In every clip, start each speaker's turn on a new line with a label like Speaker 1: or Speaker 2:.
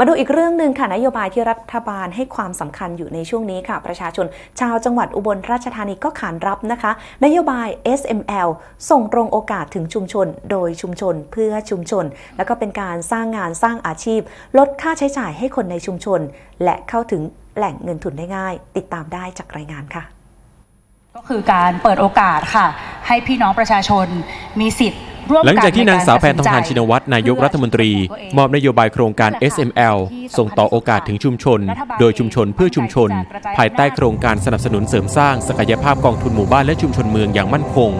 Speaker 1: มาดูอีกเรื่องหนึ่งค่ะนโยบายที่รัฐบาลให้ความสำคัญอยู่ในช่วงนี้ค่ะ ประชาชน ชาวจังหวัดอุบลราชธานีก็ขานรับนะคะ นโยบาย SML ส่งตรงโอกาสถึงชุมชน โดยชุมชนเพื่อชุมชน แล้วก็เป็นการสร้างงานสร้างอาชีพ ลดค่าใช้จ่ายให้คนในชุมชน และเข้าถึงแหล่งเงินทุนได้ง่าย ติดตามได้จากรายงานค่ะ
Speaker 2: ก็คือการเปิดโอกาสค่ะ ให้พี่น้องประชาชนมีสิทธิ์
Speaker 3: หลังจากที่นางสาวแพ
Speaker 2: ใกร
Speaker 3: ทองทานชินวัตรนายกรัฐมนตรี มอบนโยบายโครงการ SML ส่งต่อโอกาสถึงชุมชน โดยชุมชนเพื่อชุมชน ภายใต้โครงการสนับสนุนเสริมสร้างศักยภาพกองทุนหมู่บ้านและชุมชนเมืองอย่างมั่นคง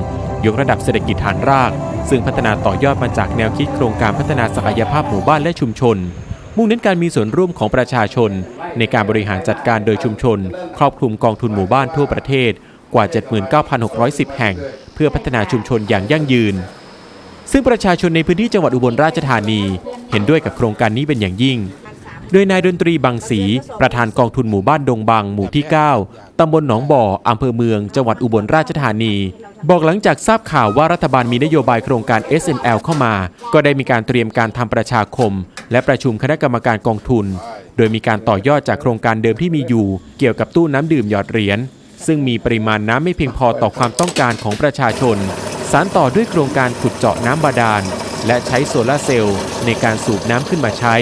Speaker 3: ยกระดับเศรษฐกิจฐานราก ซึ่งพัฒนาต่อยอดมาจากแนวคิดโครงการพัฒนาศักยภาพหมู่บ้านและชุมชน มุ่งเน้นการมีส่วนร่วมของประชาชน ในการบริหารจัดการโดยชุมชน ครอบคลุมกองทุนหมู่บ้านทั่วประเทศกว่า 79,610 แห่ง เพื่อพัฒนาชุมชนอย่างยั่งยืน ซึ่งประชาชนในพื้นที่จังหวัดอุบลราชธานี เห็นด้วยกับโครงการนี้เป็นอย่างยิ่ง โดยนายดนตรีบางศรีประธานกองทุนหมู่บ้านดงบางหมู่ที่ 9 ตำบลหนองบ่ออำเภอเมือง จังหวัดอุบลราชธานี บอกหลังจากทราบข่าวว่ารัฐบาลมีนโยบายโครงการ SML เข้ามา ก็ได้มีการเตรียมการทำประชาคม และประชุมคณะกรรมการกองทุน โดยมีการต่อยอดจากโครงการเดิมที่มีอยู่ เกี่ยวกับตู้น้ำดื่มหยอดเหรียญซึ่งมีปริมาณน้ำไม่เพียงพอต่อความต้องการของประชาชน สารต่อด้วยโครงการขุดเจาะน้ำบาดาล และใช้โซลาร์เซลล์ในการสูบน้ำขึ้นมาใช้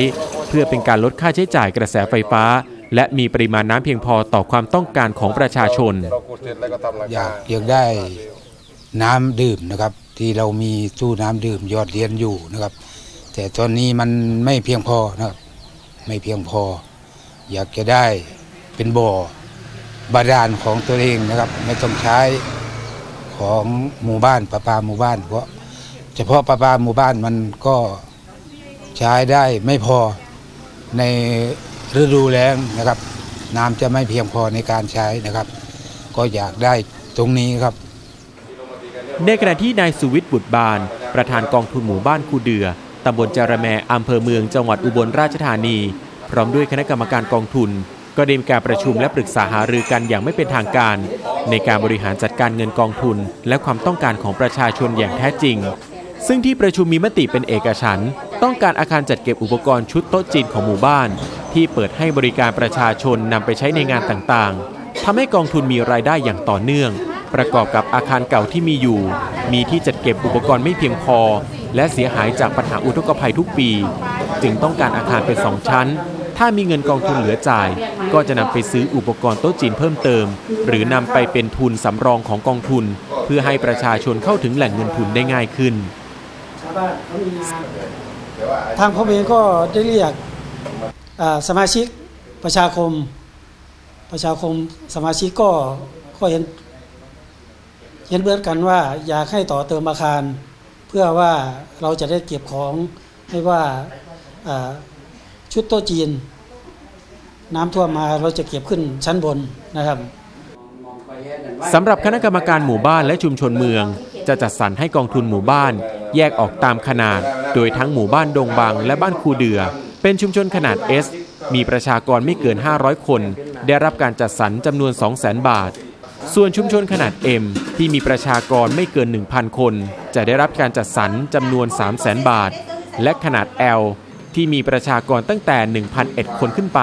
Speaker 3: เพื่อเป็นการลดค่าใช้จ่ายกระแสไฟฟ้า และมีปริมาณน้ำเพียงพอต่อความต้องการของประชาชน
Speaker 4: เราขุดเกลัง
Speaker 5: อยา
Speaker 4: ก
Speaker 5: อยากได้น้ำดื่มนะครับ ที่เรามีตู้น้ำดื่มยอดเรียญอยู่นะครับ แต่ตอนนี้มันไม่เพียงพอนะครับไม่เพียงพอ อยากจะได้เป็นบ่อบาดาลของตัวเองนะครับ ไม่ต้องใช้ ของหมู่บ้านประปาหมู่บ้านเพราะเฉพาะประปาหมู่บ้านมันก็ใช้ได้ไม่พอในฤดูแล้งนะครับ น้ำจะไม่เพียงพอในการใช้นะครับ ก็อยากได้ตรงนี้ครับ
Speaker 3: ในขณะที่นายสุวิทย์บุตรบาน ประธานกองทุนหมู่บ้านคูเดือตำบลจาระแมอำเภอเมืองจังหวัดอุบลราชธานี พร้อมด้วยคณะกรรมการกองทุน ก็ได้มีการประชุมและปรึกษาหารือกันอย่างไม่เป็นทางการ ในการบริหารจัดการเงินกองทุน และความต้องการของประชาชนอย่างแท้จริง ซึ่งที่ประชุมมีมติเป็นเอกฉันต้องการอาคารจัดเก็บอุปกรณ์ชุดโต๊ะจีนของหมู่บ้าน ที่เปิดให้บริการประชาชนนำไปใช้ในงานต่างๆทำให้กองทุนมีรายได้อย่างต่อเนื่อง ประกอบกับอาคารเก่าที่มีอยู่ มีที่จัดเก็บอุปกรณ์ไม่เพียงพอ และเสียหายจากปัญหาอุทกภัยทุกปี จึงต้องการอาคารเป็นสองชั้น ถ้ามีเงินกองทุนเหลือจ่าย ก็จะนำไปซื้ออุปกรณ์โต๊ะจีนเพิ่มเติม หรือนำไปเป็นทุนสำรองของกองทุน เพื่อให้ประชาชนเข้าถึงแหล่งเงินทุนได้ง่ายขึ้น
Speaker 6: ทางผมเองก็ได้เรียกสมาชิกประชาคม ประชาคมสมาชิกก็ก็เห็นเห็นเบิดกันว่าอยากให้ต่อเติมอาคาร เพื่อว่าเราจะได้เก็บของให้ว่า ชุดโต๊ะจีน น้ำท่วมมาเราจะเก็บขึ้นชั้นบนนะครับ
Speaker 3: สำหรับคณะกรรมการหมู่บ้านและชุมชนเมือง จะจัดสรรให้กองทุนหมู่บ้าน แยกออกตามขนาด โดยทั้งหมู่บ้านดงบางและบ้านคูเดือ เป็นชุมชนขนาด S มีประชากรไม่เกิน 500 คน ได้รับการจัดสรรจำนวน 200,000 บาท ส่วนชุมชนขนาด M ที่มีประชากรไม่เกิน 1,000 คน จะได้รับการจัดสรรจำนวน 300,000 บาท และขนาด L ที่มีประชากรตั้งแต่ 1,001 คนขึ้นไป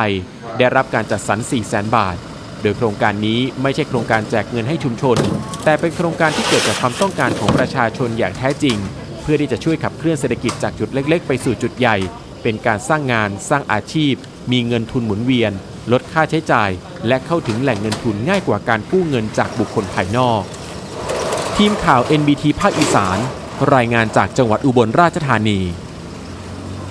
Speaker 3: ได้รับการจัดสรร 400,000 บาท โดยโครงการนี้ไม่ใช่โครงการแจกเงินให้ชุมชน แต่เป็นโครงการที่เกิดจากความต้องการของประชาชนอย่างแท้จริง เพื่อที่จะช่วยขับเคลื่อนเศรษฐกิจจากจุดเล็ก ๆ ไปสู่จุดใหญ่ เป็นการสร้างงาน สร้างอาชีพ มีเงินทุนหมุนเวียน ลดค่าใช้จ่าย และเข้าถึงแหล่งเงินทุนง่ายกว่าการกู้เงินจากบุคคลภายนอก ทีมข่าว NBT ภาคอีสาน รายงานจากจังหวัดอุบลราชธานี